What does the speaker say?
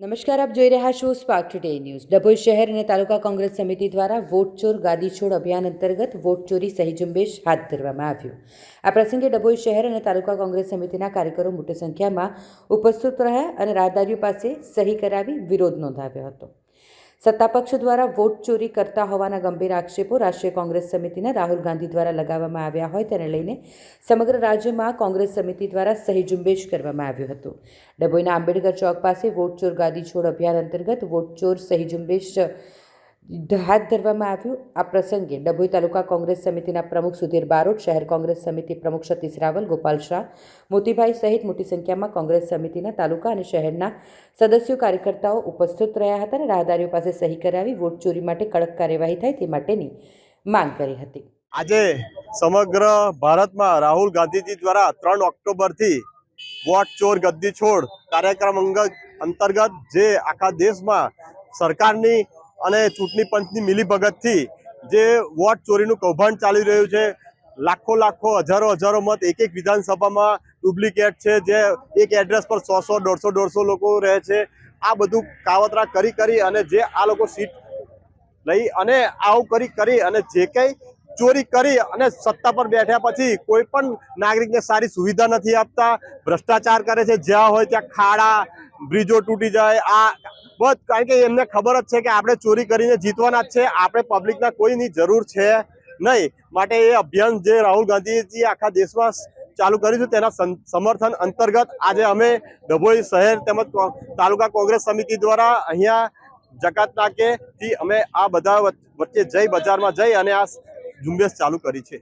નમસ્કાર, આપ જોઈ રહ્યા છો સ્પાર્ક ટુડે ન્યૂઝ ડભોઈ શહેર અને તાલુકા કોંગ્રેસ સમિતિ દ્વારા વોટ ચોર ગાદી છોડ અભિયાન અંતર્ગત વોટ ચોરી સહી ઝુંબેશ હાથ ધરવામાં આવ્યું. આ પ્રસંગે ડભોઈ શહેર અને તાલુકા કોંગ્રેસ સમિતિના કાર્યકરો મોટી સંખ્યામાં ઉપસ્થિત રહ્યા અને રાહદારીઓ પાસે સહી કરાવી વિરોધ નોંધાવ્યો હતો. સત્તાપક્ષ દ્વારા વોટ ચોરી કરતા હોવાના ગંભીર આક્ષેપો રાષ્ટ્રીય કોંગ્રેસ સમિતિના રાહુલ ગાંધી દ્વારા લગાવવામાં આવ્યા હોય તેને લઈને સમગ્ર રાજ્યમાં કોંગ્રેસ સમિતિ દ્વારા સહી ઝુંબેશ કરવામાં આવ્યું હતું. ડભોઈના આંબેડકર ચોક પાસે વોટ ચોર ગાદી છોડ અભિયાન અંતર્ગત વોટ ચોર સહી ઝુંબેશ હાથ ધરવામાં આવ્યું. આ પ્રસંગે ડભોઈ તાલુકા કોંગ્રેસ સમિતિના પ્રમુખ સુધીર બારોટ, શહેર કોંગ્રેસ સમિતિ પ્રમુખ સતીશ રાવલ, ગોપાલ શાહ, મોતીભાઈ સહિત મોટી સંખ્યામાં કોંગ્રેસ સમિતિના તાલુકા અને શહેરના સદસ્યો, કાર્યકર્તાઓ ઉપસ્થિત રહ્યા હતા અને રાહદારીઓ પાસે સહી કરાવી વોટ ચોરી માટે કડક કાર્યવાહી થાય તે માટેની માંગ કરી હતી. આજે સમગ્ર ભારતમાં રાહુલ ગાંધીજી દ્વારા ત્રણ ઓક્ટોબરથી વોટ ચોર ગદ્દી છોડ કાર્યક્રમ અંગત અંતર્ગત જે આખા દેશમાં સરકારની અને ચૂંટણી પંચની મિલીભગતથી જે વોટ ચોરીનું કૌભાંડ ચાલી રહ્યું છે, લાખો લાખો, હજારો હજારો મત એક એક વિધાનસભામાં ડુપ્લિકેટ છે, જે એક એડ્રેસ પર સો સો, દોઢસો દોઢસો લોકો રહે છે. આ બધું કાવતરા કરી કરી અને જે આ લોકો સીટ લઈ અને આવું કરી કરી અને જે કંઈ ચોરી કરી અને સત્તા પર બેઠ્યા પછી કોઈ પણ નાગરિકને સારી સુવિધા નથી આપતા, ભ્રષ્ટાચાર કરે છે, જ્યાં હોય ત્યાં ખાડા, બ્રિજો તૂટી જાય, આ બસ, કારણ કે એમને ખબર જ છે કે આપણે ચોરી કરીને જીતવાના જ છે. આપણે પબ્લિકના કોઈની જરૂર છે નહીં. માટે એ અભિયાન જે રાહુલ ગાંધીજી આખા દેશમાં ચાલુ કર્યું છે, તેના સમ- સમર્થન અંતર્ગત આજે અમે ડભોઈ શહેર તેમજ તાલુકા કોંગ્રેસ સમિતિ દ્વારા અહીંયા જકાત નાકેથી અમે આ બધા વચ્ચે જઈ બજારમાં જઈ અને આ ઝુંબેશ ચાલુ કરી છે.